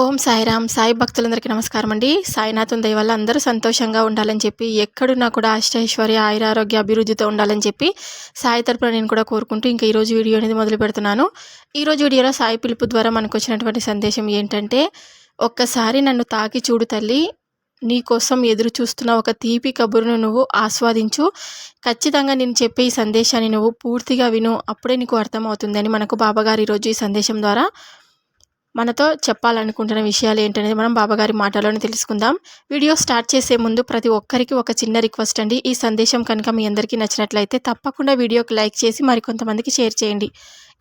ఓం సాయిరామ్ సాయి భక్తులందరికీ నమస్కారం అండి సాయినాథం దయ వల్ల అందరూ సంతోషంగా ఉండాలని చెప్పి ఎక్కడున్నా కూడా అష్టైశ్వర్య ఆయురారోగ్య అభివృద్ధితో ఉండాలని చెప్పి సాయి తరపున నేను కూడా కోరుకుంటూ ఇంకా ఈరోజు వీడియో అనేది మొదలు పెడుతున్నాను. ఈరోజు వీడియోలో సాయి పిలుపు ద్వారా మనకు వచ్చినటువంటి సందేశం ఏంటంటే ఒక్కసారి నన్ను తాకి చూడు తల్లి నీకోసం ఎదురు చూస్తున్న ఒక తీపి కబురును నువ్వు ఆస్వాదించు. ఖచ్చితంగా నేను చెప్పే ఈ సందేశాన్ని నువ్వు పూర్తిగా విను అప్పుడే నీకు అర్థమవుతుందని మనకు బాబాగారు ఈరోజు ఈ సందేశం ద్వారా మనతో చెప్పాలనుకుంటున్న విషయాలు ఏంటనేది మనం బాబాగారి మాటలోనే తెలుసుకుందాం. వీడియో స్టార్ట్ చేసే ముందు ప్రతి ఒక్కరికి ఒక చిన్న రిక్వెస్ట్ అండి. ఈ సందేశం కనుక మీ అందరికీ నచ్చినట్లయితే తప్పకుండా వీడియోకి లైక్ చేసి మరికొంతమందికి షేర్ చేయండి.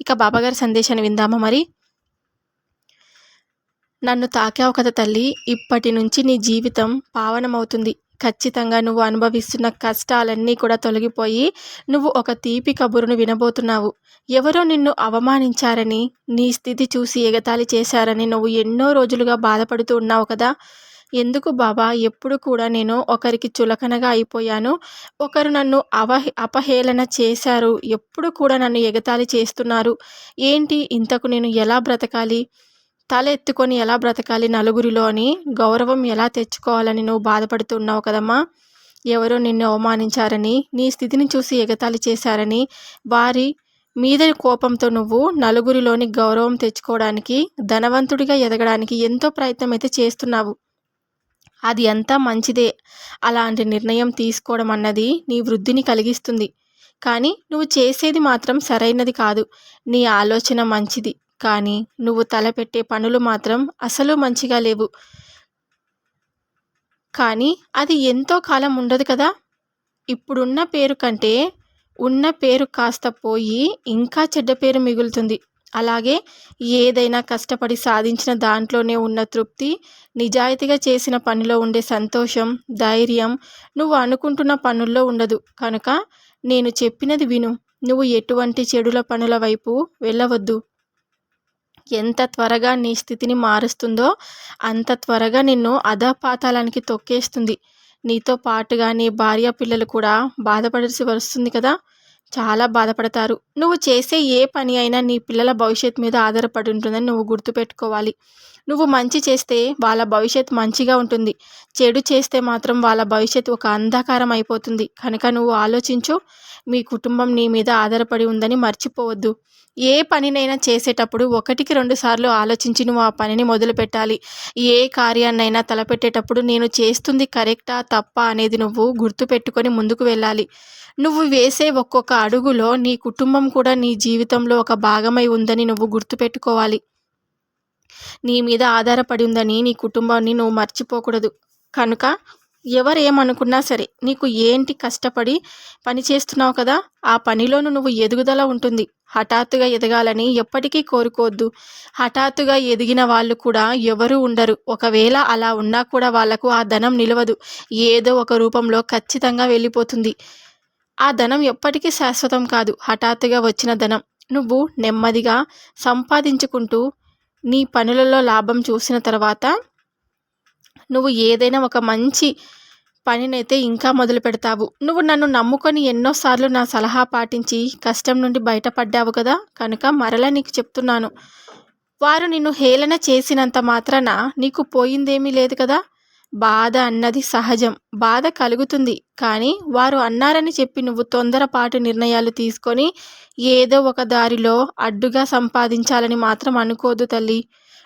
ఇక బాబాగారి సందేశాన్ని విందామా మరి? నన్ను తాకావు కదా తల్లి ఇప్పటి నుంచి నీ జీవితం పావనమవుతుంది. ఖచ్చితంగా నువ్వు అనుభవిస్తున్న కష్టాలన్నీ కూడా తొలగిపోయి నువ్వు ఒక తీపి కబురును వినబోతున్నావు. ఎవరో నిన్ను అవమానించారని నీ స్థితి చూసి ఎగతాళి చేశారని నువ్వు ఎన్నో రోజులుగా బాధపడుతూ ఉన్నావు కదా. ఎందుకు బాబా? ఎప్పుడు కూడా నేను ఒకరికి చులకనగా అయిపోయాను. ఒకరు నన్ను అవహ అపహేళన చేశారు. ఎప్పుడు కూడా నన్ను ఎగతాళి చేస్తున్నారు. ఏంటి? ఇంతకు నేను ఎలా బ్రతకాలి? తల ఎత్తుకొని ఎలా బ్రతకాలి నలుగురిలో అని గౌరవం ఎలా తెచ్చుకోవాలని నువ్వు బాధపడుతున్నావు కదమ్మా? ఎవరో నిన్ను అవమానించారని నీ స్థితిని చూసి ఎగతాళి చేశారని వారి మీద కోపంతో నువ్వు నలుగురిలోని గౌరవం తెచ్చుకోవడానికి ధనవంతుడిగా ఎదగడానికి ఎంతో ప్రయత్నం అయితే చేస్తున్నావు. అది అంతా మంచిదే. అలాంటి నిర్ణయం తీసుకోవడం అన్నది నీ వృద్ధిని కలిగిస్తుంది. కానీ నువ్వు చేసేది మాత్రం సరైనది కాదు. నీ ఆలోచన మంచిది. కానీ నువ్వు తలపెట్టే పనులు మాత్రం అసలు మంచిగా లేవు. కానీ అది ఎంతో కాలం ఉండదు కదా? ఇప్పుడున్న పేరు కంటే ఉన్న పేరు కాస్త పోయి ఇంకా చెడ్డ పేరు మిగులుతుంది. అలాగే ఏదైనా కష్టపడి సాధించిన దాంట్లోనే ఉన్న తృప్తి నిజాయితీగా చేసిన పనిలో ఉండే సంతోషం ధైర్యం నువ్వు అనుకుంటున్న పనుల్లో ఉండదు. కనుక నేను చెప్పినది విను. నువ్వు ఎటువంటి చెడుల పనుల వైపు వెళ్ళవద్దు. ఎంత త్వరగా నీ స్థితిని మారుస్తుందో అంత త్వరగా నిన్ను అధపాతాలానికి తొక్కేస్తుంది. నీతో పాటుగా నీ భార్య పిల్లలు కూడా బాధపడాల్సి వస్తుంది కదా? చాలా బాధపడతారు. నువ్వు చేసే ఏ పని అయినా నీ పిల్లల భవిష్యత్తు మీద ఆధారపడి ఉంటుందని నువ్వు గుర్తుపెట్టుకోవాలి నువ్వు మంచి చేస్తే వాళ్ళ భవిష్యత్ మంచిగా ఉంటుంది. చెడు చేస్తే మాత్రం వాళ్ళ భవిష్యత్ ఒక అంధకారం అయిపోతుంది. కనుక నువ్వు ఆలోచించు. మీ కుటుంబం నీ మీద ఆధారపడి ఉందని మర్చిపోవద్దు. ఏ పనినైనా చేసేటప్పుడు ఒకటికి రెండు సార్లు ఆలోచించి నువ్వు ఆ పనిని మొదలు పెట్టాలి. ఏ కార్యాన్నైనా తలపెట్టేటప్పుడు నేను చేస్తుంది కరెక్టా తప్ప అనేది నువ్వు గుర్తుపెట్టుకొని ముందుకు వెళ్ళాలి. నువ్వు వేసే ఒక్కొక్క అడుగులో నీ కుటుంబం కూడా నీ జీవితంలో ఒక భాగమై ఉందని నువ్వు గుర్తుపెట్టుకోవాలి. నీ మీద ఆధారపడి ఉందని నీ కుటుంబాన్ని నువ్వు మర్చిపోకూడదు. కనుక ఎవరు ఏమనుకున్నా సరే నీకు ఏంటి కష్టపడి పని చేస్తున్నావు కదా ఆ పనిలోనూ నువ్వు ఎదుగుదల ఉంటుంది. హఠాత్తుగా ఎదగాలని ఎప్పటికీ కోరుకోవద్దు. హఠాత్తుగా ఎదిగిన వాళ్ళు కూడా ఎవరూ ఉండరు. ఒకవేళ అలా ఉన్నా కూడా వాళ్ళకు ఆ ధనం నిలవదు. ఏదో ఒక రూపంలో ఖచ్చితంగా వెళ్ళిపోతుంది. ఆ ధనం ఎప్పటికీ శాశ్వతం కాదు. హఠాత్తుగా వచ్చిన ధనం. నువ్వు నెమ్మదిగా సంపాదించుకుంటూ నీ పనులలో లాభం చూసిన తర్వాత నువ్వు ఏదైనా ఒక మంచి పనినైతే ఇంకా మొదలు పెడతావు. నువ్వు నన్ను నమ్ముకొని ఎన్నోసార్లు నా సలహా పాటించి కష్టం నుండి బయటపడ్డావు కదా? కనుక మరలా నీకు చెప్తున్నాను. వారు నిన్ను హేళన చేసినంత మాత్రాన నీకు పోయిందేమీ లేదు కదా? బాధ అన్నది సహజం. బాధ కలుగుతుంది. కానీ వారు అన్నారని చెప్పి నువ్వు తొందరపాటు నిర్ణయాలు తీసుకొని ఏదో ఒక దారిలో అడ్డుగా సంపాదించాలని మాత్రం అనుకోదు తల్లి.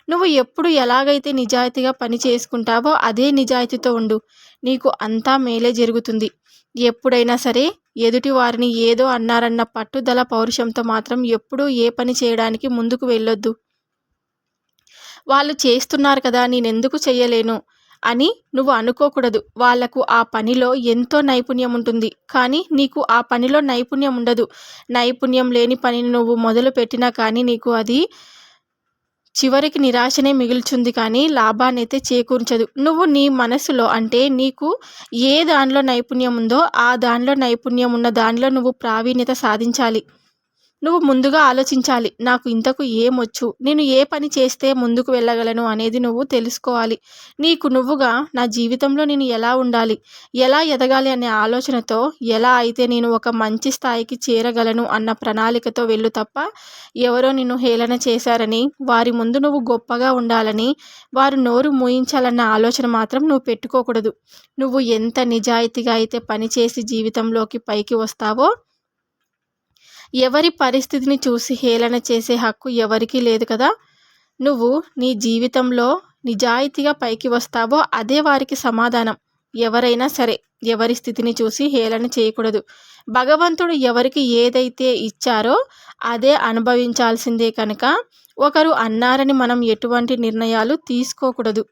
నువ్వు ఎప్పుడు ఎలాగైతే నిజాయితీగా పని చేసుకుంటావో అదే నిజాయితీతో ఉండు. నీకు అంతా మేలే జరుగుతుంది. ఎప్పుడైనా సరే ఎదుటి వారిని ఏదో అన్నారన్న పట్టుదల పౌరుషంతో మాత్రం ఎప్పుడూ ఏ పని చేయడానికి ముందుకు వెళ్ళొద్దు. వాళ్ళు చేస్తున్నారు కదా నేనెందుకు చెయ్యలేను? అని నువ్వు అనుకోకూడదు. వాళ్ళకు ఆ పనిలో ఎంతో నైపుణ్యం ఉంటుంది. కానీ నీకు ఆ పనిలో నైపుణ్యం ఉండదు. నైపుణ్యం లేని పనిని నువ్వు మొదలు పెట్టినా కానీ నీకు అది చివరికి నిరాశనే మిగుల్చుంది కానీ లాభాన్ని అయితే చేకూర్చదు. నువ్వు నీ మనసులో అంటే నీకు ఏ దానిలో నైపుణ్యం ఉందో ఆ దానిలో నైపుణ్యం ఉన్న దానిలో నువ్వు ప్రావీణ్యత సాధించాలి. నువ్వు ముందుగా ఆలోచించాలి. నాకు ఇంతకు ఏమొచ్చు? నేను ఏ పని చేస్తే ముందుకు వెళ్ళగలను అనేది నువ్వు తెలుసుకోవాలి. నీకు నువ్వుగా నా జీవితంలో నేను ఎలా ఉండాలి? ఎలా ఎదగాలి అనే ఆలోచనతో ఎలా అయితే నేను ఒక మంచి స్థాయికి చేరగలను అన్న ప్రణాళికతో వెళ్ళు తప్ప ఎవరో నిన్ను హేళన చేశారని వారి ముందు నువ్వు గొప్పగా ఉండాలని వారు నోరు మూయించాలన్న ఆలోచన మాత్రం నువ్వు పెట్టుకోకూడదు. నువ్వు ఎంత నిజాయితీగా అయితే పనిచేసి జీవితంలోకి పైకి వస్తావో ఎవరి పరిస్థితిని చూసి హేళన చేసే హక్కు ఎవరికీ లేదు కదా? నువ్వు నీ జీవితంలో నిజాయితీగా పైకి వస్తావో అదే వారికి సమాధానం. ఎవరైనా సరే ఎవరి స్థితిని చూసి హేళన చేయకూడదు. భగవంతుడు ఎవరికి ఏదైతే ఇచ్చారో అదే అనుభవించాల్సిందే కనుక ఒకరు అన్నారని మనం ఎటువంటి నిర్ణయాలు తీసుకోకూడదు.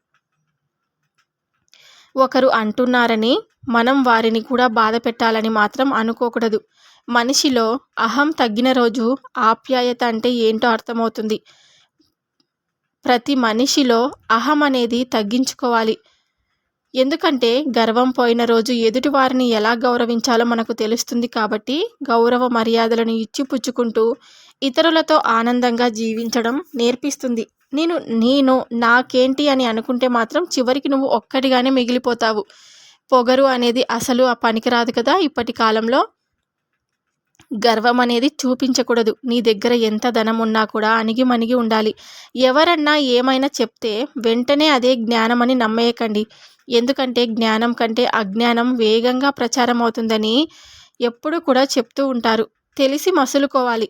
ఒకరు అంటున్నారని మనం వారిని కూడా బాధ పెట్టాలని మాత్రం అనుకోకూడదు. మనిషిలో అహం తగ్గిన రోజు ఆప్యాయత అంటే ఏంటో అర్థమవుతుంది. ప్రతి మనిషిలో అహం అనేది తగ్గించుకోవాలి. ఎందుకంటే గర్వం పోయిన రోజు ఎదుటి వారిని ఎలా గౌరవించాలో మనకు తెలుస్తుంది కాబట్టి గౌరవ మర్యాదలను ఇచ్చిపుచ్చుకుంటూ ఇతరులతో ఆనందంగా జీవించడం నేర్పిస్తుంది. నేను నేను నాకేంటి అని అనుకుంటే మాత్రం చివరికి నువ్వు ఒక్కటిగానే మిగిలిపోతావు. పొగరు అనేది అసలు ఆ పనికిరాదు కదా ఇప్పటి కాలంలో. గర్వం అనేది చూపించకూడదు. నీ దగ్గర ఎంత ధనం ఉన్నా కూడా అణిగి మణిగి ఉండాలి. ఎవరన్నా ఏమైనా చెప్తే వెంటనే అదే జ్ఞానం అని నమ్మేయకండి. ఎందుకంటే జ్ఞానం కంటే అజ్ఞానం వేగంగా ప్రచారం అవుతుందని ఎప్పుడు కూడా చెప్తూ ఉంటారు. తెలిసి మసులుకోవాలి.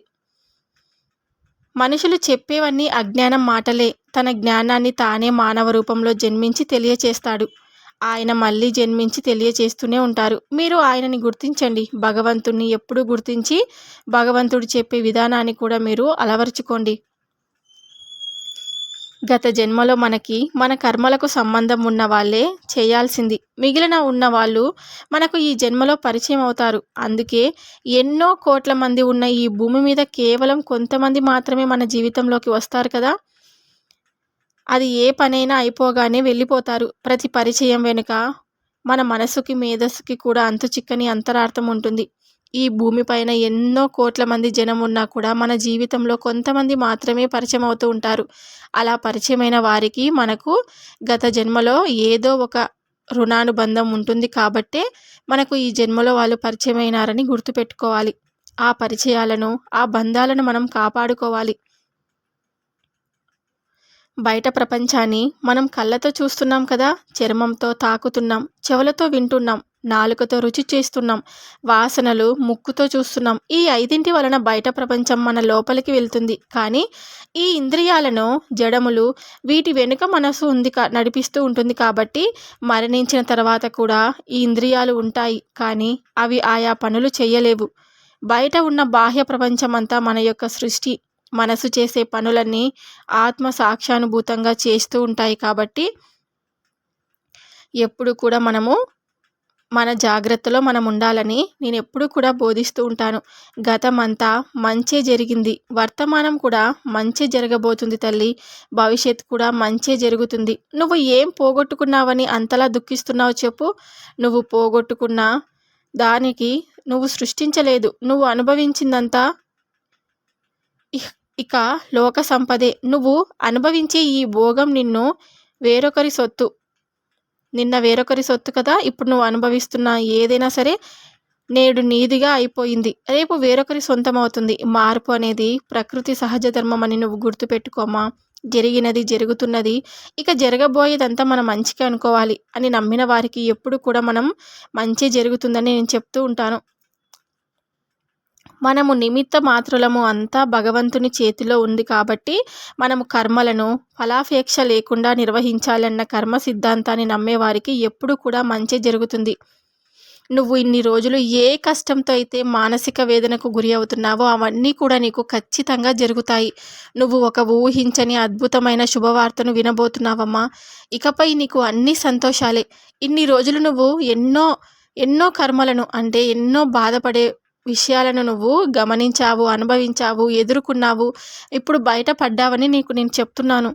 మనుషులు చెప్పేవన్నీ అజ్ఞానం మాటలే. తన జ్ఞానాన్ని తానే మానవ రూపంలో జన్మించి తెలియచేస్తాడు. ఆయన మళ్ళీ జన్మించి తెలియచేస్తూనే ఉంటారు. మీరు ఆయనని గుర్తించండి. భగవంతుణ్ణి ఎప్పుడూ గుర్తించి భగవంతుడు చెప్పే విధానాన్ని కూడా మీరు అలవరుచుకోండి. గత జన్మలో మనకి మన కర్మలకు సంబంధం ఉన్న వాళ్ళే చేయాల్సింది. మిగిలిన ఉన్న వాళ్ళు మనకు ఈ జన్మలో పరిచయం అవుతారు. అందుకే ఎన్నో కోట్ల మంది ఉన్న ఈ భూమి మీద కేవలం కొంతమంది మాత్రమే మన జీవితంలోకి వస్తారు కదా. అది ఏ పనైనా అయిపోగానే వెళ్ళిపోతారు. ప్రతి పరిచయం వెనుక మన మనసుకి మేధస్సుకి కూడా అంతు చిక్కని అంతరార్థం ఉంటుంది. ఈ భూమిపైన ఎన్నో కోట్ల మంది జనం ఉన్నా కూడా మన జీవితంలో కొంతమంది మాత్రమే పరిచయం అవుతూ ఉంటారు. అలా పరిచయమైన వారికి మనకు గత జన్మలో ఏదో ఒక రుణానుబంధం ఉంటుంది కాబట్టే మనకు ఈ జన్మలో వాళ్ళు పరిచయమైనారని గుర్తుపెట్టుకోవాలి. ఆ పరిచయాలను ఆ బంధాలను మనం కాపాడుకోవాలి. బయట ప్రపంచాన్ని మనం కళ్ళతో చూస్తున్నాం కదా చర్మంతో తాకుతున్నాం చెవులతో వింటున్నాం నాలుకతో రుచి చేస్తున్నాం వాసనలు ముక్కుతో చూస్తున్నాం. ఈ ఐదింటి వలన బయట ప్రపంచం మన లోపలికి వెళ్తుంది. కానీ ఈ ఇంద్రియాలను జడములు వీటి వెనుక మనసు ఉంది నడిపిస్తూ ఉంటుంది కాబట్టి మరణించిన తర్వాత కూడా ఈ ఇంద్రియాలు ఉంటాయి. కానీ అవి ఆయా పనులు చేయలేవు. బయట ఉన్న బాహ్య ప్రపంచమంతా మన యొక్క సృష్టి. మనసు చేసే పనులన్నీ ఆత్మ సాక్షానుభూతంగా చేస్తూ ఉంటాయి కాబట్టి ఎప్పుడు కూడా మనము మన జాగ్రత్తలో మనం ఉండాలని నేను ఎప్పుడు కూడా బోధిస్తూ ఉంటాను. గతం అంతా మంచే జరిగింది. వర్తమానం కూడా మంచి జరగబోతుంది తల్లి. భవిష్యత్తు కూడా మంచే జరుగుతుంది. నువ్వు ఏం పోగొట్టుకున్నావని అంతలా దుఃఖిస్తున్నావు చెప్పు. నువ్వు పోగొట్టుకున్న దానికి నువ్వు సృష్టించలేదు. నువ్వు అనుభవించిందంతా ఇక లోక సంపదే. నువ్వు అనుభవించే ఈ భోగం నిన్ను వేరొకరి సొత్తు. నిన్న వేరొకరి సొత్తు కదా ఇప్పుడు నువ్వు అనుభవిస్తున్న ఏదైనా సరే నేడు నీదిగా అయిపోయింది. రేపు వేరొకరి సొంతం అవుతుంది మార్పు అనేది ప్రకృతి సహజ ధర్మం అని నువ్వు గుర్తుపెట్టుకోమా? జరిగినది జరుగుతున్నది. ఇక జరగబోయేదంతా మనం మంచిగా అనుకోవాలి అని నమ్మిన వారికి ఎప్పుడు కూడా మనం మంచి జరుగుతుందని నేను చెప్తూ ఉంటాను. మనము నిమిత్త మాత్రులము అంతా భగవంతుని చేతిలో ఉంది కాబట్టి మనము కర్మలను ఫలాపేక్ష లేకుండా నిర్వహించాలన్న కర్మ సిద్ధాంతాన్ని నమ్మేవారికి ఎప్పుడు కూడా మంచి జరుగుతుంది. నువ్వు ఇన్ని రోజులు ఏ కష్టంతో అయితే మానసిక వేదనకు గురి అవుతున్నావో అవన్నీ కూడా నీకు ఖచ్చితంగా జరుగుతాయి. నువ్వు ఒక ఊహించని అద్భుతమైన శుభవార్తను వినబోతున్నావమ్మా. ఇకపై నీకు అన్ని సంతోషాలే. ఇన్ని రోజులు నువ్వు ఎన్నో ఎన్నో కర్మలను అంటే ఎన్నో బాధపడే విషయాలను నువ్వు గమనించావు అనుభవించావు ఎదుర్కొన్నావు. ఇప్పుడు బయట పడ్డావని నీకు నేను చెప్తున్నాను.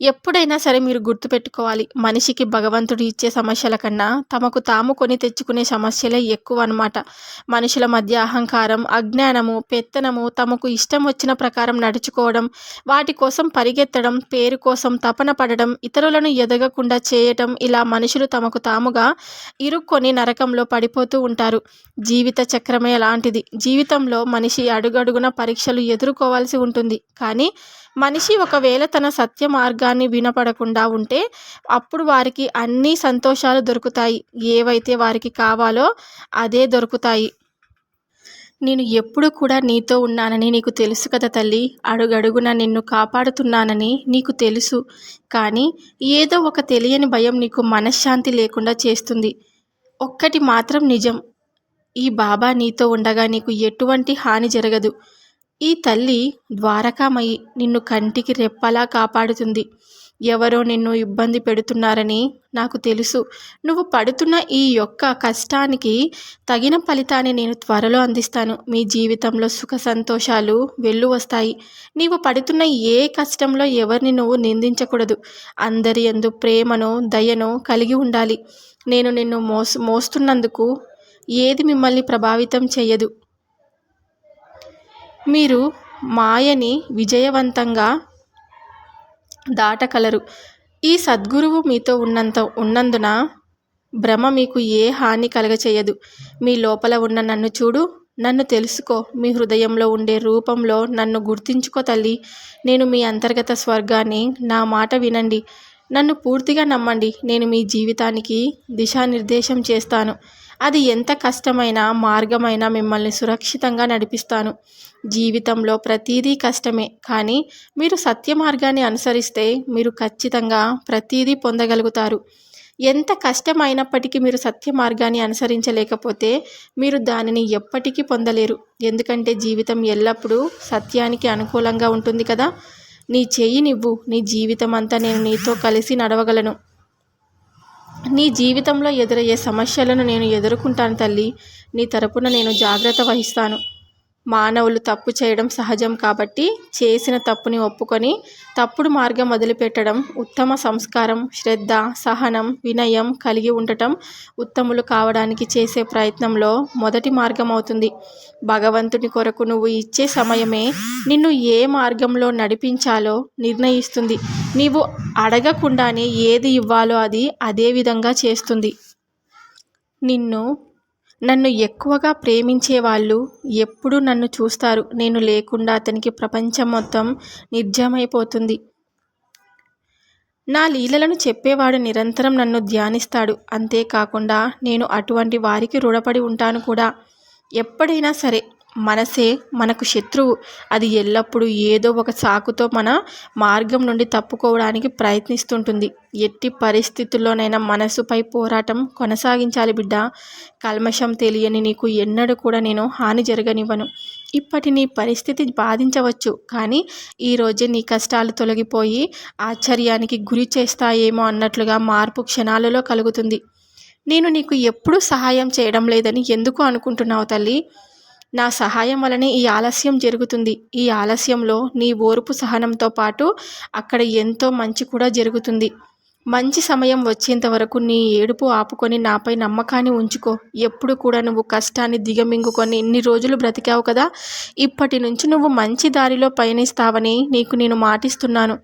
ఎప్పుడైనా సరే మీరు గుర్తుపెట్టుకోవాలి మనిషికి భగవంతుడు ఇచ్చే సమస్యల కన్నా తమకు తాము కొని తెచ్చుకునే సమస్యలే ఎక్కువ అనమాట మనుషుల మధ్య అహంకారం అజ్ఞానము పెత్తనము తమకు ఇష్టం వచ్చిన ప్రకారం నడుచుకోవడం వాటి కోసం పరిగెత్తడం పేరు కోసం తపన పడడం ఇతరులను ఎదగకుండా చేయటం ఇలా మనుషులు తమకు తాముగా ఇరుక్కొని నరకంలో పడిపోతూ ఉంటారు. జీవిత చక్రమే అలాంటిది. జీవితంలో మనిషి అడుగడుగున పరీక్షలు ఎదుర్కోవాల్సి ఉంటుంది. కానీ మనిషి ఒకవేళ తన సత్య మార్గాన్ని వినపడకుండా ఉంటే అప్పుడు వారికి అన్ని సంతోషాలు దొరుకుతాయి. ఏవైతే వారికి కావాలో అదే దొరుకుతాయి. నేను ఎప్పుడు కూడా నీతో ఉన్నానని నీకు తెలుసు కదా తల్లి. అడుగడుగున నిన్ను కాపాడుతున్నానని నీకు తెలుసు. కానీ ఏదో ఒక తెలియని భయం నీకు మనశ్శాంతి లేకుండా చేస్తుంది. ఒక్కటి మాత్రం నిజం. ఈ బాబా నీతో ఉండగా నీకు ఎటువంటి హాని జరగదు. ఈ తల్లి ద్వారకామయి నిన్ను కంటికి రెప్పలా కాపాడుతుంది. ఎవరో నిన్ను ఇబ్బంది పెడుతున్నారని నాకు తెలుసు. నువ్వు పడుతున్న ఈ యొక్క కష్టానికి తగిన ఫలితాన్ని నేను త్వరలో అందిస్తాను. మీ జీవితంలో సుఖ సంతోషాలు వెళ్ళు వస్తాయి. నీవు పడుతున్న ఏ కష్టంలో ఎవరిని నువ్వు నిందించకూడదు. అందరి ఎందు ప్రేమను దయను కలిగి ఉండాలి. నేను నిన్ను మోస్ మోస్తున్నందుకు ఏది మిమ్మల్ని ప్రభావితం చేయదు మీరు మాయని విజయవంతంగా దాటగలరు ఈ సద్గురువు మీతో ఉన్నంత ఉన్నందున భ్రమ మీకు ఏ హాని కలగచేయదు. మీ లోపల ఉన్న నన్ను చూడు నన్ను తెలుసుకో. మీ హృదయంలో ఉండే రూపంలో నన్ను గుర్తించుకో తల్లి. నేను మీ అంతర్గత స్వర్గాన్ని నా మాట వినండి. నన్ను పూర్తిగా నమ్మండి. నేను మీ జీవితానికి దిశానిర్దేశం చేస్తాను. అది ఎంత కష్టమైన మార్గమైనా మిమ్మల్ని సురక్షితంగా నడిపిస్తాను. జీవితంలో ప్రతీదీ కష్టమే. కానీ మీరు సత్య మార్గాన్ని అనుసరిస్తే మీరు ఖచ్చితంగా ప్రతీదీ పొందగలుగుతారు. ఎంత కష్టమైనప్పటికీ మీరు సత్య మార్గాన్ని అనుసరించలేకపోతే మీరు దానిని ఎప్పటికీ పొందలేరు. ఎందుకంటే జీవితం ఎల్లప్పుడూ సత్యానికి అనుకూలంగా ఉంటుంది కదా. నీ చెయ్యి నువ్వు. నీ జీవితం అంతా నేను నీతో కలిసి నడవగలను. నీ జీవితంలో ఎదురయ్యే సమస్యలను నేను ఎదుర్కొంటాను తల్లి. నీ తరపున నేను జాగ్రత్త వహిస్తాను. మానవులు తప్పు చేయడం సహజం కాబట్టి చేసిన తప్పుని ఒప్పుకొని తప్పుడు మార్గం వదిలిపెట్టడం ఉత్తమ సంస్కారం శ్రద్ధ సహనం వినయం కలిగి ఉండటం ఉత్తములు కావడానికి చేసే ప్రయత్నంలో మొదటి మార్గం అవుతుంది. భగవంతుని కొరకు నువ్వు ఇచ్చే సమయమే నిన్ను ఏ మార్గంలో నడిపించాలో నిర్ణయిస్తుంది. నీవు అడగకుండానే ఏది ఇవ్వాలో అది అదే విధంగా చేస్తుంది. నిన్ను నన్ను ఎక్కువగా ప్రేమించే వాళ్ళు ఎప్పుడూ నన్ను చూస్తారు. నేను లేకుండా అతనికి ప్రపంచం మొత్తం నిర్జమైపోతుంది. నా లీలలను చెప్పేవాడు నిరంతరం నన్ను ధ్యానిస్తాడు. అంతేకాకుండా నేను అటువంటి వారికి రుణపడి ఉంటాను కూడా. ఎప్పుడైనా సరే మనసే మనకు శత్రువు. అది ఎల్లప్పుడూ ఏదో ఒక సాకుతో మన మార్గం నుండి తప్పుకోవడానికి ప్రయత్నిస్తుంటుంది. ఎట్టి పరిస్థితుల్లోనైనా మనసుపై పోరాటం కొనసాగించాలి బిడ్డ. కల్మషం తెలియని నీకు ఎన్నడూ కూడా నేను హాని జరగనివ్వను. ఇప్పటి నీ పరిస్థితి బాధించవచ్చు. కానీ ఈరోజే నీ కష్టాలు తొలగిపోయి ఆశ్చర్యానికి గురి చేస్తాయేమో అన్నట్లుగా మార్పు క్షణాలలో కలుగుతుంది. నేను నీకు ఎప్పుడూ సహాయం చేయడం లేదని ఎందుకు అనుకుంటున్నావు తల్లి? నా సహాయం వలనే ఈ ఆలస్యం జరుగుతుంది. ఈ ఆలస్యంలో నీ ఓర్పు సహనంతో పాటు అక్కడ ఎంతో మంచి కూడా జరుగుతుంది. మంచి సమయం వచ్చేంత వరకు నీ ఏడుపు ఆపుకొని నాపై నమ్మకాన్ని ఉంచుకో. ఎప్పుడు కూడా నువ్వు కష్టాన్ని దిగమింగుకొని ఇన్ని రోజులు బ్రతికావు కదా. ఇప్పటి నుంచి నువ్వు మంచి దారిలో పయనిస్తావని నీకు నేను మాటిస్తున్నాను.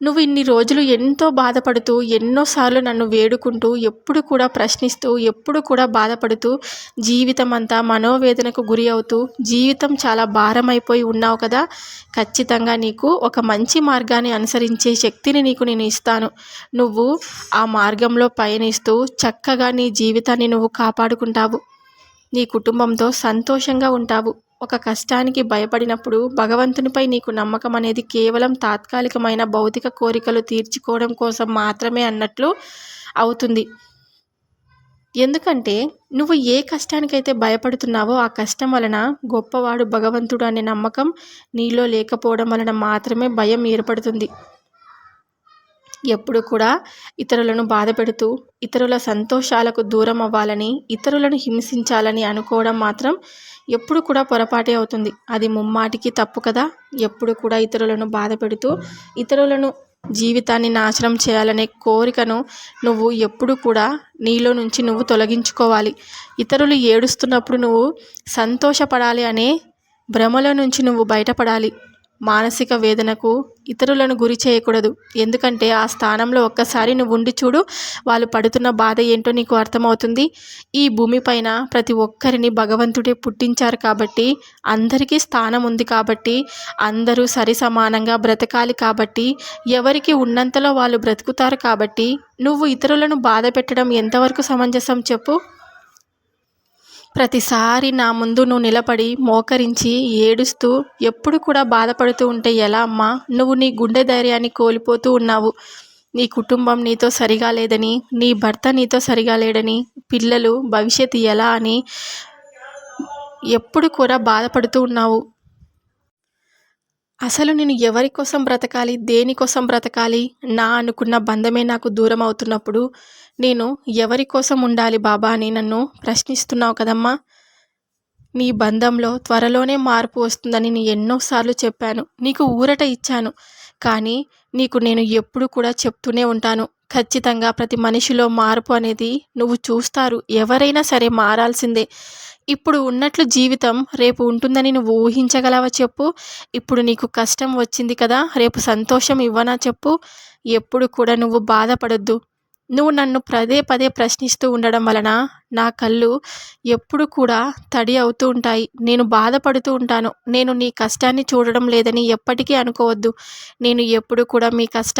నువ్వు ఇన్ని రోజులు ఎంతో బాధపడుతూ ఎన్నోసార్లు నన్ను వేడుకుంటూ ఎప్పుడు కూడా ప్రశ్నిస్తూ ఎప్పుడు కూడా బాధపడుతూ జీవితం అంతా మనోవేదనకు గురి అవుతూ జీవితం చాలా భారమైపోయి ఉన్నావు కదా. ఖచ్చితంగా నీకు ఒక మంచి మార్గాన్ని అనుసరించే శక్తిని నీకు నేను ఇస్తాను. నువ్వు ఆ మార్గంలో పయనిస్తూ చక్కగా నీ జీవితాన్ని నువ్వు కాపాడుకుంటావు. నీ కుటుంబంతో సంతోషంగా ఉంటావు. ఒక కష్టానికి భయపడినప్పుడు భగవంతునిపై నీకు నమ్మకం అనేది కేవలం తాత్కాలికమైన భౌతిక కోరికలు తీర్చుకోవడం కోసం మాత్రమే అన్నట్లు అవుతుంది. ఎందుకంటే నువ్వు ఏ కష్టానికైతే భయపడుతున్నావో ఆ కష్టం వలన గొప్పవాడు భగవంతుడు అనే నమ్మకం నీలో లేకపోవడం వలన మాత్రమే భయం ఏర్పడుతుంది. ఎప్పుడు కూడా ఇతరులను బాధపెడుతూ ఇతరుల సంతోషాలకు దూరం అవ్వాలని ఇతరులను హింసించాలని అనుకోవడం మాత్రం ఎప్పుడు కూడా పొరపాటే అవుతుంది. అది ముమ్మాటికి తప్పు కదా. ఎప్పుడు కూడా ఇతరులను బాధపెడుతూ ఇతరులను జీవితాన్ని నాశనం చేయాలనే కోరికను నువ్వు ఎప్పుడు కూడా నీలో నుంచి నువ్వు తొలగించుకోవాలి. ఇతరులు ఏడుస్తున్నప్పుడు నువ్వు సంతోషపడాలి అనే భ్రమల నుంచి నువ్వు బయటపడాలి. మానసిక వేదనకు ఇతరులను గురి చేయకూడదు. ఎందుకంటే ఆ స్థానంలో ఒక్కసారి నువ్వు ఉండి చూడు వాళ్ళు పడుతున్న బాధ ఏంటో నీకు అర్థమవుతుంది. ఈ భూమిపైన ప్రతి ఒక్కరిని భగవంతుడే పుట్టించారు కాబట్టి అందరికీ స్థానం ఉంది కాబట్టి అందరూ సరి సమానంగా బ్రతకాలి కాబట్టి ఎవరికి ఉన్నంతలో వాళ్ళు బ్రతుకుతారు కాబట్టి నువ్వు ఇతరులను బాధ పెట్టడం ఎంతవరకు సమంజసం చెప్పు? ప్రతిసారి నా ముందు నువ్వు నిలబడి మోకరించి ఏడుస్తూ ఎప్పుడు కూడా బాధపడుతూ ఉంటే ఎలా అమ్మా? నువ్వు నీ గుండె ధైర్యాన్ని కోల్పోతూ ఉన్నావు. నీ కుటుంబం నీతో సరిగా లేదని నీ భర్త నీతో సరిగా లేడని పిల్లలు భవిష్యత్తు ఎలా అని ఎప్పుడు కూడా బాధపడుతూ ఉన్నావు. అసలు నేను ఎవరి కోసం బ్రతకాలి? దేనికోసం బ్రతకాలి? నా అనుకున్న బంధమే నాకు దూరం అవుతున్నప్పుడు నేను ఎవరి కోసం ఉండాలి బాబా అని నన్ను ప్రశ్నిస్తున్నావు కదమ్మా? నీ బంధంలో త్వరలోనే మార్పు వస్తుందని నేను ఎన్నోసార్లు చెప్పాను. నీకు ఊరట ఇచ్చాను. కానీ నీకు నేను ఎప్పుడు కూడా చెప్తూనే ఉంటాను. ఖచ్చితంగా ప్రతి మనిషిలో మార్పు అనేది నువ్వు చూస్తారు. ఎవరైనా సరే మారాల్సిందే. ఇప్పుడు ఉన్నట్లు జీవితం రేపు ఉంటుందని నువ్వు ఊహించగలవా చెప్పు? ఇప్పుడు నీకు కష్టం వచ్చింది కదా రేపు సంతోషం ఇవ్వనా చెప్పు? ఎప్పుడు కూడా నువ్వు బాధపడద్దు. నువ్వు నన్ను పదే పదే ప్రశ్నిస్తూ ఉండడం వలన నా కళ్ళు ఎప్పుడు కూడా తడి అవుతూ ఉంటాయి. నేను బాధపడుతూ ఉంటాను. నేను నీ కష్టాన్ని చూడడం లేదని ఎప్పటికీ అనుకోవద్దు. నేను ఎప్పుడు కూడా మీ కష్ట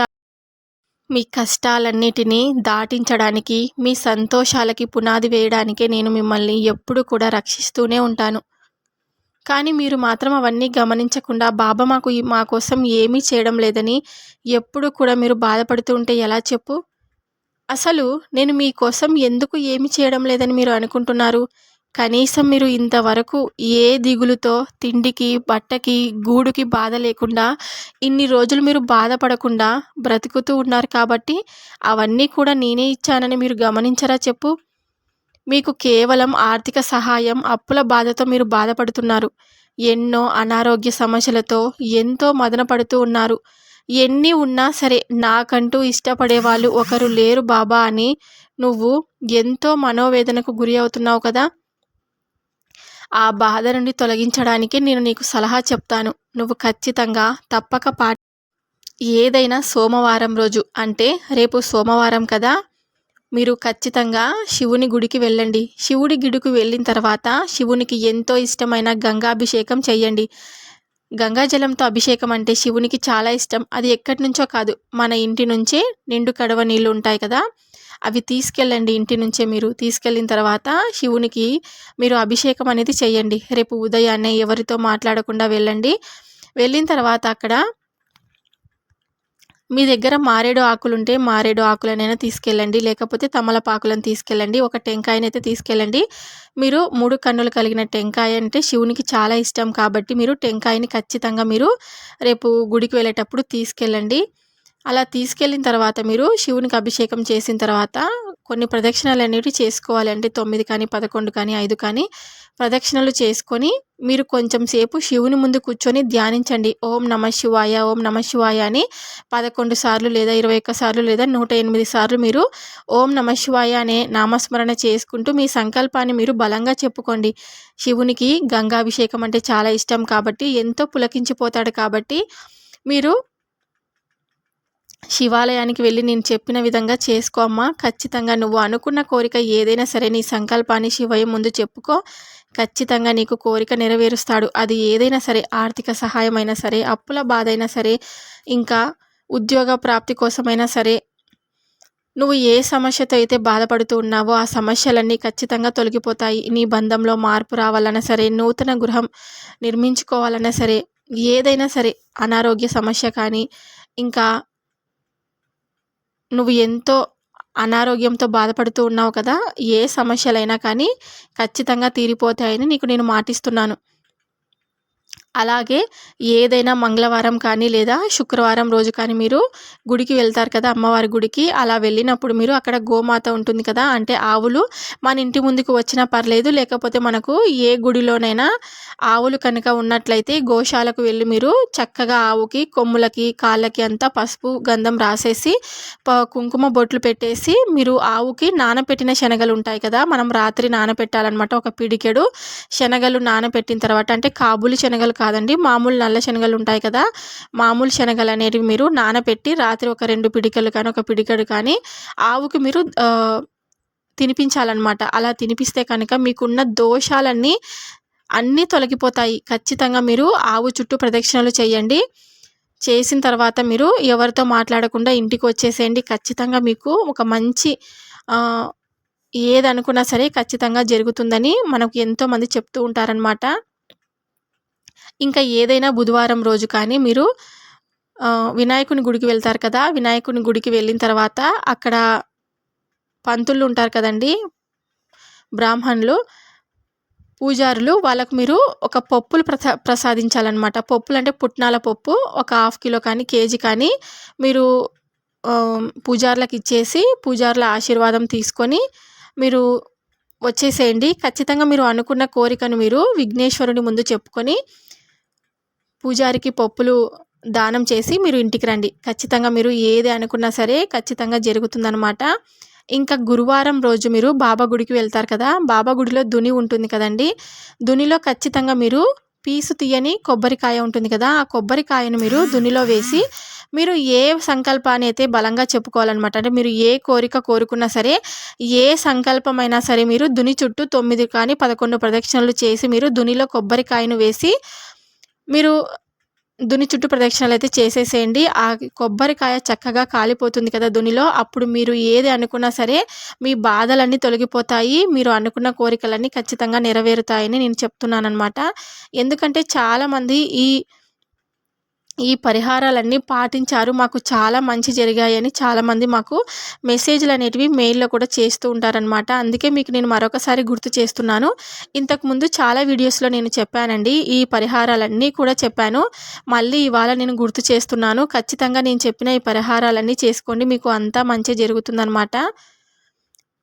మీ కష్టాలన్నిటినీ దాటించడానికి మీ సంతోషాలకి పునాది వేయడానికే నేను మిమ్మల్ని ఎప్పుడు కూడా రక్షిస్తూనే ఉంటాను. కానీ మీరు మాత్రం అవన్నీ గమనించకుండా బాబా మాకు మా కోసం ఏమీ చేయడం లేదని ఎప్పుడు కూడా మీరు బాధపడుతూ ఉంటే ఎలా చెప్పు? అసలు నేను మీకోసం ఎందుకు ఏమి చేయడం లేదని మీరు అనుకుంటున్నారు? కనీసం మీరు ఇంతవరకు ఏ దిగులుతో తిండికి బట్టకి గూడుకి బాధ లేకుండా ఇన్ని రోజులు మీరు బాధపడకుండా బ్రతుకుతూ ఉన్నారు కాబట్టి అవన్నీ కూడా నేనే ఇచ్చానని మీరు గమనించరా చెప్పు? మీకు కేవలం ఆర్థిక సహాయం అప్పుల బాధతో మీరు బాధపడుతున్నారు. ఎన్నో అనారోగ్య సమస్యలతో ఎంతో మదన పడుతూ ఉన్నారు. ఎన్ని ఉన్నా సరే నాకంటూ ఇష్టపడే వాళ్ళు ఒకరు లేరు బాబా అని నువ్వు ఎంతో మనోవేదనకు గురి అవుతున్నావు కదా. ఆ బాధ నుండి తొలగించడానికి నేను నీకు సలహా చెప్తాను. నువ్వు ఖచ్చితంగా తప్పక పా ఏదైనా సోమవారం రోజు అంటే రేపు సోమవారం కదా? మీరు ఖచ్చితంగా శివుని గుడికి వెళ్ళండి. శివుడి గుడికి వెళ్ళిన తర్వాత శివునికి ఎంతో ఇష్టమైన గంగాభిషేకం చెయ్యండి. గంగాజలంతో అభిషేకం అంటే శివునికి చాలా ఇష్టం. అది ఎక్కడి నుంచో కాదు మన ఇంటి నుంచే నిండు కడవ నీళ్ళు ఉంటాయి కదా? అవి తీసుకెళ్ళండి. ఇంటి నుంచే మీరు తీసుకెళ్ళిన తర్వాత శివునికి మీరు అభిషేకం అనేది చేయండి. రేపు ఉదయాన్నే ఎవరితో మాట్లాడకుండా వెళ్ళండి. వెళ్ళిన తర్వాత అక్కడ మీ దగ్గర మారేడు ఆకులు ఉంటే మారేడు ఆకులనైనా తీసుకెళ్ళండి. లేకపోతే తమలపాకులను తీసుకెళ్ళండి. ఒక టెంకాయనైతే తీసుకెళ్ళండి. మీరు మూడు కన్నులు కలిగిన టెంకాయ అంటే శివునికి చాలా ఇష్టం కాబట్టి మీరు టెంకాయని ఖచ్చితంగా మీరు రేపు గుడికి వెళ్ళేటప్పుడు తీసుకెళ్ళండి. అలా తీసుకెళ్ళిన తర్వాత మీరు శివునికి అభిషేకం చేసిన తర్వాత కొన్ని ప్రదక్షిణలు అనేవి చేసుకోవాలి. అంటే తొమ్మిది కానీ పదకొండు కానీ ఐదు కానీ ప్రదక్షిణలు చేసుకొని మీరు కొంచెం సేపు శివుని ముందు కూర్చొని ధ్యానించండి. ఓం నమ శివాయ ఓం నమ శివాయ అని పదకొండు సార్లు లేదా ఇరవై ఒక్క సార్లు లేదా నూట ఎనిమిది సార్లు మీరు ఓం నమ శివాయ అనే నామస్మరణ చేసుకుంటూ మీ సంకల్పాన్ని మీరు బలంగా చెప్పుకోండి. శివునికి గంగాభిషేకం అంటే చాలా ఇష్టం కాబట్టి ఎంతో పులకించిపోతాడు కాబట్టి మీరు శివాలయానికి వెళ్ళి నేను చెప్పిన విధంగా చేసుకో అమ్మా. ఖచ్చితంగా నువ్వు అనుకున్న కోరిక ఏదైనా సరే నీ సంకల్పాన్ని శివయ్య ముందు చెప్పుకో. ఖచ్చితంగా నీకు కోరిక నెరవేరుస్తాడు. అది ఏదైనా సరే ఆర్థిక సహాయమైనా సరే అప్పుల బాధ అయినా సరే ఇంకా ఉద్యోగ ప్రాప్తి కోసమైనా సరే నువ్వు ఏ సమస్యతో అయితే బాధపడుతూ ఉన్నావో ఆ సమస్యలన్నీ ఖచ్చితంగా తొలగిపోతాయి. నీ బంధంలో మార్పు రావాలన్నా సరే నూతన గృహం నిర్మించుకోవాలన్నా సరే ఏదైనా సరే అనారోగ్య సమస్య కానీ ఇంకా నువ్వు ఎంతో అనారోగ్యంతో బాధపడుతూ ఉన్నావు కదా ఏ సమస్యలైనా కానీ ఖచ్చితంగా తీరిపోతాయని నీకు నేను మాటిస్తున్నాను. అలాగే ఏదైనా మంగళవారం కానీ లేదా శుక్రవారం రోజు కానీ మీరు గుడికి వెళ్తారు కదా అమ్మవారి గుడికి అలా వెళ్ళినప్పుడు మీరు అక్కడ గోమాత ఉంటుంది కదా అంటే ఆవులు మన ఇంటి ముందుకు వచ్చినా పర్లేదు లేకపోతే మనకు ఏ గుడిలోనైనా ఆవులు కనుక ఉన్నట్లయితే గోశాలకు వెళ్ళి మీరు చక్కగా ఆవుకి కొమ్ములకి కాళ్ళకి అంతా పసుపు గంధం రాసేసి కుంకుమ బొట్లు పెట్టేసి మీరు ఆవుకి నానపెట్టిన శనగలు ఉంటాయి కదా మనం రాత్రి నానపెట్టాలన్నమాట ఒక పిడికెడు శనగలు నానపెట్టిన తర్వాత అంటే కాబులి శనగలు కాదండి. మామూలు నల్ల శనగలు ఉంటాయి కదా మామూలు శనగలు అనేవి మీరు నానబెట్టి రాత్రి ఒక రెండు పిడికలు కానీ ఒక పిడికడు కానీ ఆవుకి మీరు తినిపించాలన్నమాట. అలా తినిపిస్తే కనుక మీకున్న దోషాలన్నీ అన్నీ తొలగిపోతాయి. ఖచ్చితంగా మీరు ఆవు చుట్టూ ప్రదక్షిణలు చేయండి. చేసిన తర్వాత మీరు ఎవరితో మాట్లాడకుండా ఇంటికి వచ్చేసేయండి. ఖచ్చితంగా మీకు ఒక మంచి ఏదనుకున్నా సరే ఖచ్చితంగా జరుగుతుందని మనకు ఎంతోమంది చెప్తూ ఉంటారనమాట ఇంకా ఏదైనా బుధవారం రోజు కానీ మీరు వినాయకుని గుడికి వెళ్తారు కదా వినాయకుని గుడికి వెళ్ళిన తర్వాత అక్కడ పంతులు ఉంటారు కదండి బ్రాహ్మణులు పూజారులు వాళ్ళకు మీరు ఒక పప్పులు ప్రసా ప్రసాదించాలన్నమాట. పప్పులు అంటే పుట్నాల పప్పు ఒక హాఫ్ కిలో కానీ కేజీ కానీ మీరు పూజారులకు ఇచ్చేసి పూజారుల ఆశీర్వాదం తీసుకొని మీరు వచ్చేసేయండి. ఖచ్చితంగా మీరు అనుకున్న కోరికను మీరు విఘ్నేశ్వరుని ముందు చెప్పుకొని పూజారికి పప్పులు దానం చేసి మీరు ఇంటికి రండి. ఖచ్చితంగా మీరు ఏది అనుకున్నా సరే ఖచ్చితంగా జరుగుతుందనమాట ఇంకా గురువారం రోజు మీరు బాబా గుడికి వెళ్తారు కదా బాబా గుడిలో దుని ఉంటుంది కదండి. దునిలో ఖచ్చితంగా మీరు పీసు తీయని కొబ్బరికాయ ఉంటుంది కదా ఆ కొబ్బరికాయను మీరు దునిలో వేసి మీరు ఏ సంకల్పాన్ని అయితే బలంగా చెప్పుకోవాలన్నమాట అంటే మీరు ఏ కోరిక కోరుకున్నా సరే ఏ సంకల్పమైనా సరే మీరు దుని చుట్టూ తొమ్మిది కానీ పదకొండు ప్రదక్షిణలు చేసి మీరు దునిలో కొబ్బరికాయను వేసి మీరు దుని చుట్టూ ప్రదక్షిణలు అయితే చేసేసేయండి. ఆ కొబ్బరికాయ చక్కగా కాలిపోతుంది కదా దునిలో అప్పుడు మీరు ఏది అనుకున్నా సరే మీ బాధలన్నీ తొలగిపోతాయి. మీరు అనుకున్న కోరికలన్నీ ఖచ్చితంగా నెరవేరుతాయని నేను చెప్తున్నాను అనమాట ఎందుకంటే చాలామంది ఈ ఈ పరిహారాలన్నీ పాటించారు. మాకు చాలా మంచి జరిగాయని చాలామంది మాకు మెసేజ్లు అనేటివి మెయిల్లో కూడా చేస్తూ ఉంటారనమాట అందుకే మీకు నేను మరొకసారి గుర్తు చేస్తున్నాను. ఇంతకుముందు చాలా వీడియోస్లో నేను చెప్పానండి. ఈ పరిహారాలన్నీ కూడా చెప్పాను. మళ్ళీ ఇవాళ నేను గుర్తు చేస్తున్నాను. ఖచ్చితంగా నేను చెప్పిన ఈ పరిహారాలన్నీ చేసుకోండి. మీకు అంతా మంచి జరుగుతుందనమాట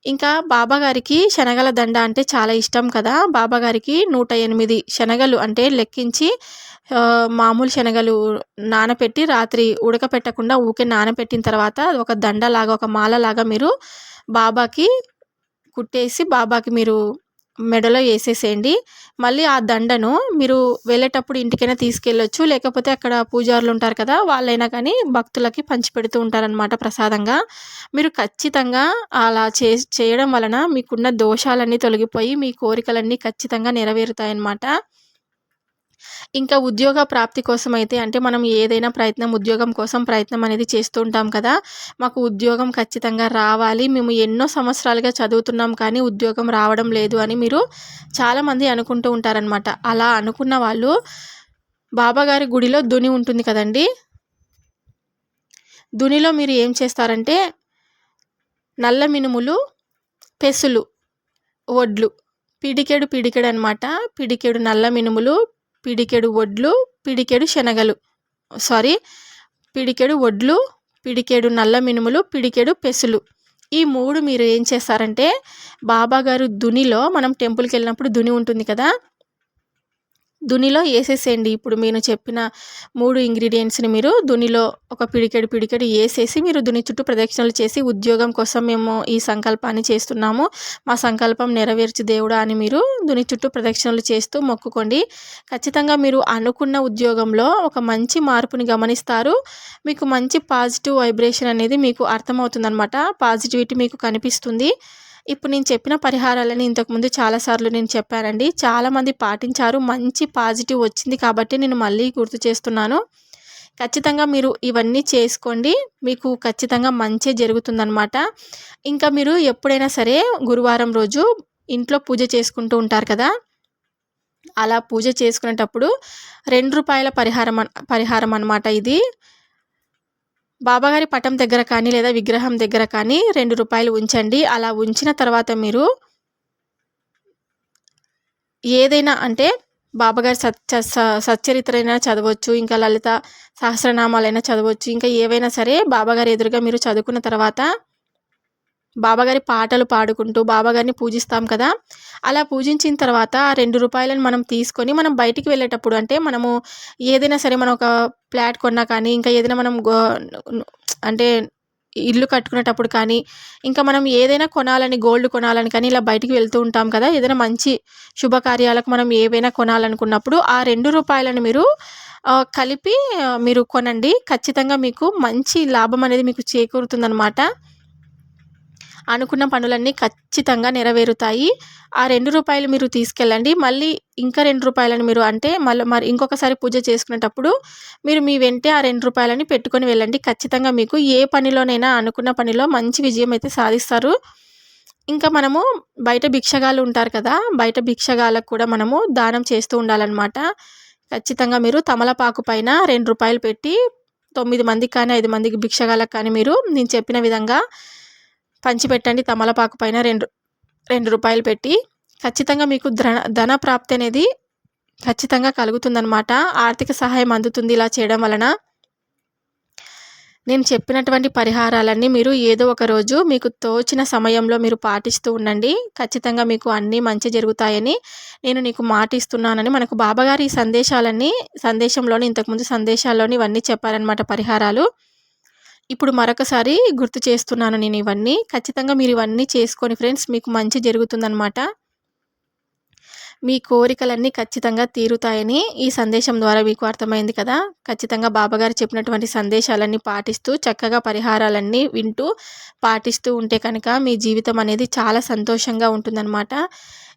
ఇంకా బాబాగారికి శనగల దండ అంటే చాలా ఇష్టం కదా. బాబాగారికి నూట ఎనిమిది శనగలు అంటే లెక్కించి మామూలు శనగలు నానపెట్టి రాత్రి ఉడకపెట్టకుండా ఊకే నానపెట్టిన తర్వాత ఒక దండలాగా ఒక మాలలాగా మీరు బాబాకి కుట్టేసి బాబాకి మీరు మెడలో వేసేసేయండి. మళ్ళీ ఆ దండను మీరు వెళ్ళేటప్పుడు ఇంటికైనా తీసుకెళ్ళొచ్చు. లేకపోతే అక్కడ పూజారులు ఉంటారు కదా వాళ్ళైనా కానీ భక్తులకి పంచిపెడుతూ ఉంటారనమాట ప్రసాదంగా. మీరు ఖచ్చితంగా అలా చే చేయడం వలన మీకున్న దోషాలన్నీ తొలగిపోయి మీ కోరికలన్నీ ఖచ్చితంగా నెరవేరుతాయన్నమాట. ఇంకా ఉద్యోగ ప్రాప్తి కోసం అయితే అంటే మనం ఏదైనా ప్రయత్నం ఉద్యోగం కోసం ప్రయత్నం అనేది చేస్తూ ఉంటాం కదా. మాకు ఉద్యోగం ఖచ్చితంగా రావాలి. మేము ఎన్నో సంవత్సరాలుగా చదువుతున్నాం కానీ ఉద్యోగం రావడం లేదు అని మీరు చాలామంది అనుకుంటూ ఉంటారనమాట అలా అనుకున్న వాళ్ళు బాబాగారి గుడిలో దుని ఉంటుంది కదండి. దునిలో మీరు ఏం చేస్తారంటే నల్ల మినుములు పెసులు వడ్లు పిడికెడు పిడికెడు అనమాట పిడికెడు నల్ల మినుములు పిడికెడు వడ్లు పిడికెడు శనగలు. సారీ పిడికెడు వడ్లు పిడికెడు నల్ల మినుములు పిడికెడు పెసులు. ఈ మూడు మీరు ఏం చేస్తారంటే బాబాగారు దునిలో మనం టెంపుల్కి వెళ్ళినప్పుడు దుని ఉంటుంది కదా దునిలో వేసేసేయండి ఇప్పుడు నేను చెప్పిన మూడు ఇంగ్రీడియంట్స్ని మీరు దునిలో ఒక పిడికెడు పిడికెడు వేసేసి మీరు దుని చుట్టూ ప్రదక్షిణలు చేసి ఉద్యోగం కోసం మేము ఈ సంకల్పాన్ని చేస్తున్నాము. మా సంకల్పం నెరవేర్చు దేవుడా అని మీరు దుని చుట్టూ ప్రదక్షిణలు చేస్తూ మొక్కుకోండి. ఖచ్చితంగా మీరు అనుకున్న ఉద్యోగంలో ఒక మంచి మార్పుని గమనిస్తారు. మీకు మంచి పాజిటివ్ వైబ్రేషన్ అనేది మీకు అర్థమవుతుందనమాట పాజిటివిటీ మీకు కనిపిస్తుంది. ఇప్పుడు నేను చెప్పిన పరిహారాలని ఇంతకుముందు చాలాసార్లు నేను చెప్పానండి. చాలామంది పాటించారు. మంచి పాజిటివ్ వచ్చింది కాబట్టి నేను మళ్ళీ గుర్తు చేస్తున్నాను. ఖచ్చితంగా మీరు ఇవన్నీ చేసుకోండి. మీకు ఖచ్చితంగా మంచి జరుగుతుందనమాట ఇంకా మీరు ఎప్పుడైనా సరే గురువారం రోజు ఇంట్లో పూజ చేసుకుంటూ ఉంటారు కదా? అలా పూజ చేసుకునేటప్పుడు రెండు రూపాయల పరిహారం పరిహారం అనమాట ఇది. బాబాగారి పటం దగ్గర కానీ లేదా విగ్రహం దగ్గర కానీ రెండు రూపాయలు ఉంచండి. అలా ఉంచిన తర్వాత మీరు ఏదైనా అంటే బాబాగారి సత్య స- సచ్చరిత్రైనా చదవచ్చు ఇంకా లలిత సహస్రనామాలైనా చదవచ్చు ఇంకా ఏవైనా సరే బాబాగారి ఎదురుగా మీరు చదువుకున్న తర్వాత బాబాగారి పాటలు పాడుకుంటూ బాబాగారిని పూజిస్తాం కదా. అలా పూజించిన తర్వాత ఆ రెండు రూపాయలను మనం తీసుకొని మనం బయటికి వెళ్ళేటప్పుడు అంటే మనము ఏదైనా సరే మనం ఒక ఫ్లాట్ కొన్నా కానీ ఇంకా ఏదైనా మనం గో అంటే ఇల్లు కట్టుకునేటప్పుడు కానీ ఇంకా మనం ఏదైనా కొనాలని గోల్డ్ కొనాలని కానీ ఇలా బయటికి వెళ్తూ ఉంటాం కదా. ఏదైనా మంచి శుభకార్యాలకు మనం ఏవైనా కొనాలనుకున్నప్పుడు ఆ రెండు రూపాయలను మీరు కలిపి మీరు కొనండి. ఖచ్చితంగా మీకు మంచి లాభం అనేది మీకు చేకూరుతుందనమాట అనుకున్న పనులన్నీ ఖచ్చితంగా నెరవేరుతాయి. ఆ రెండు రూపాయలు మీరు తీసుకెళ్ళండి. మళ్ళీ ఇంకా రెండు రూపాయలను మీరు అంటే మళ్ళీ మరి ఇంకొకసారి పూజ చేసుకునేటప్పుడు మీరు మీ వెంటే ఆ రెండు రూపాయలని పెట్టుకొని వెళ్ళండి. ఖచ్చితంగా మీకు ఏ పనిలోనైనా అనుకున్న పనిలో మంచి విజయం అయితే సాధిస్తారు. ఇంకా మనము బయట భిక్షగాలు ఉంటారు కదా బయట భిక్షగాలకు కూడా మనము దానం చేస్తూ ఉండాలన్నమాట. ఖచ్చితంగా మీరు తమలపాకు పైన రెండు రూపాయలు పెట్టి తొమ్మిది మందికి కానీ ఐదు మందికి భిక్షగాలకు కానీ మీరు నేను చెప్పిన విధంగా పంచిపెట్టండి. తమలపాకు పైన రెండు రెండు రూపాయలు పెట్టి ఖచ్చితంగా మీకు ధన ధన ప్రాప్తి అనేది ఖచ్చితంగా కలుగుతుందన్నమాట. ఆర్థిక సహాయం అందుతుంది ఇలా చేయడం వలన. నేను చెప్పినటువంటి పరిహారాలన్నీ మీరు ఏదో ఒక రోజు మీకు తోచిన సమయంలో మీరు పాటిస్తూ ఉండండి. ఖచ్చితంగా మీకు అన్నీ మంచి జరుగుతాయని నేను నీకు మాటిస్తున్నానని మనకు బాబాగారి ఈ సందేశాలన్నీ సందేశంలోని ఇంతకుముందు సందేశాల్లోని ఇవన్నీ చెప్పారనమాట పరిహారాలు. ఇప్పుడు మరొకసారి గుర్తు చేస్తున్నాను నేను ఇవన్నీ. ఖచ్చితంగా మీరు ఇవన్నీ చేసుకొని ఫ్రెండ్స్ మీకు మంచి జరుగుతుందనమాట మీ కోరికలన్నీ ఖచ్చితంగా తీరుతాయని ఈ సందేశం ద్వారా మీకు అర్థమైంది కదా. ఖచ్చితంగా బాబాగారు చెప్పినటువంటి సందేశాలన్నీ పాటిస్తూ చక్కగా పరిహారాలన్నీ వింటూ పాటిస్తూ ఉంటే కనుక మీ జీవితం అనేది చాలా సంతోషంగా ఉంటుందన్నమాట.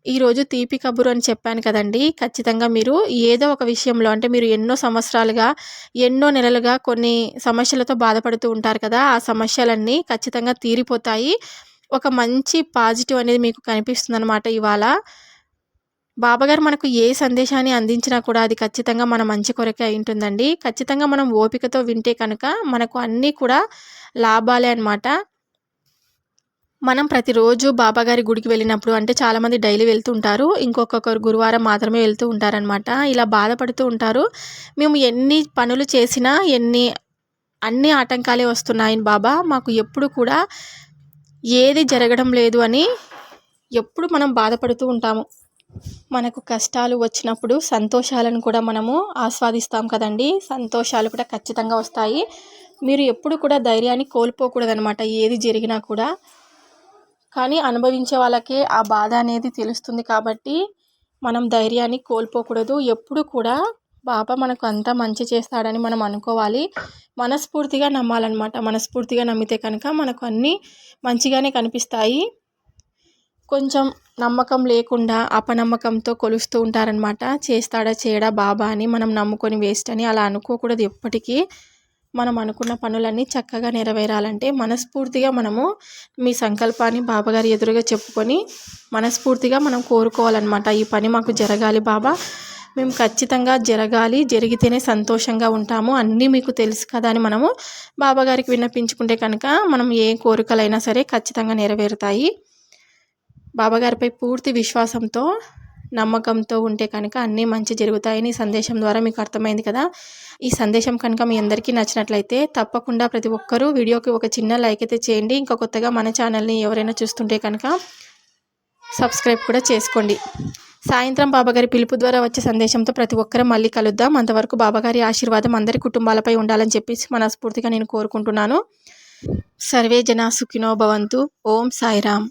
ఈరోజు తీపి కబురు అని చెప్పాను కదండి. ఖచ్చితంగా మీరు ఏదో ఒక విషయంలో అంటే మీరు ఎన్నో సంవత్సరాలుగా ఎన్నో నెలలుగా కొన్ని సమస్యలతో బాధపడుతూ ఉంటారు కదా. ఆ సమస్యలన్నీ ఖచ్చితంగా తీరిపోతాయి. ఒక మంచి పాజిటివ్ అనేది మీకు కనిపిస్తుంది అనమాట ఇవాళ. బాబాగారు మనకు ఏ సందేశాన్ని అందించినా కూడా అది ఖచ్చితంగా మన మంచి కొరకే అయి ఉంటుందండి. ఖచ్చితంగా మనం ఓపికతో వింటే కనుక మనకు అన్నీ కూడా లాభాలే అనమాట మనం ప్రతిరోజు బాబాగారి గుడికి వెళ్ళినప్పుడు అంటే చాలామంది డైలీ వెళ్తూ ఉంటారు. ఇంకొకరు గురువారం మాత్రమే వెళ్తూ ఉంటారనమాట ఇలా బాధపడుతూ ఉంటారు. మేము ఎన్ని పనులు చేసినా ఎన్ని అన్ని ఆటంకాలే వస్తున్నాయి బాబా. మాకు ఎప్పుడు కూడా ఏది జరగడం లేదు అని ఎప్పుడు మనం బాధపడుతూ ఉంటాము. మనకు కష్టాలు వచ్చినప్పుడు సంతోషాలను కూడా మనము ఆస్వాదిస్తాం కదండి. సంతోషాలు కూడా ఖచ్చితంగా వస్తాయి. మీరు ఎప్పుడు కూడా ధైర్యాన్ని కోల్పోకూడదనమాట ఏది జరిగినా కూడా. కానీ అనుభవించే వాళ్ళకే ఆ బాధ అనేది తెలుస్తుంది కాబట్టి మనం ధైర్యాన్ని కోల్పోకూడదు. ఎప్పుడు కూడా బాబా మనకు అంతా మంచి చేస్తాడని మనం అనుకోవాలి. మనస్ఫూర్తిగా నమ్మాలన్నమాట. మనస్ఫూర్తిగా నమ్మితే కనుక మనకు అన్నీ మంచిగానే కనిపిస్తాయి. కొంచెం నమ్మకం లేకుండా అపనమ్మకంతో కొలుస్తూ ఉంటారనమాట చేస్తాడా చేయడా బాబా అని మనం నమ్ముకొని వేస్ట్ అని అలా అనుకోకూడదు ఎప్పటికీ. మనం అనుకున్న పనులన్నీ చక్కగా నెరవేరాలంటే మనస్ఫూర్తిగా మనము మీ సంకల్పాన్ని బాబాగారి ఎదురుగా చెప్పుకొని మనస్ఫూర్తిగా మనం కోరుకోవాలన్నమాట. ఈ పని మాకు జరగాలి బాబా. మేము ఖచ్చితంగా జరగాలి జరిగితేనే సంతోషంగా ఉంటాము. అన్నీ మీకు తెలుసు కదా అని మనము బాబాగారికి విన్నపించుకుంటే కనుక మనం ఏ కోరికలైనా సరే ఖచ్చితంగా నెరవేరుతాయి. బాబాగారిపై పూర్తి విశ్వాసంతో నమ్మకంతో ఉంటే కనుక అన్నీ మంచి జరుగుతాయని సందేశం ద్వారా మీకు అర్థమైంది కదా. ఈ సందేశం కనుక మీ అందరికీ నచ్చినట్లయితే తప్పకుండా ప్రతి ఒక్కరూ వీడియోకి ఒక చిన్న లైక్ అయితే చేయండి. ఇంకా కొత్తగా మన ఛానల్ని ఎవరైనా చూస్తుంటే కనుక సబ్స్క్రైబ్ కూడా చేసుకోండి. సాయంత్రం బాబాగారి పిలుపు ద్వారా వచ్చే సందేశంతో ప్రతి ఒక్కరూ మళ్ళీ కలుద్దాం. అంతవరకు బాబాగారి ఆశీర్వాదం అందరి కుటుంబాలపై ఉండాలని చెప్పేసి మనస్ఫూర్తిగా నేను కోరుకుంటున్నాను. సర్వే జనా సుఖినో భవంతు. ఓం సాయిరామ్.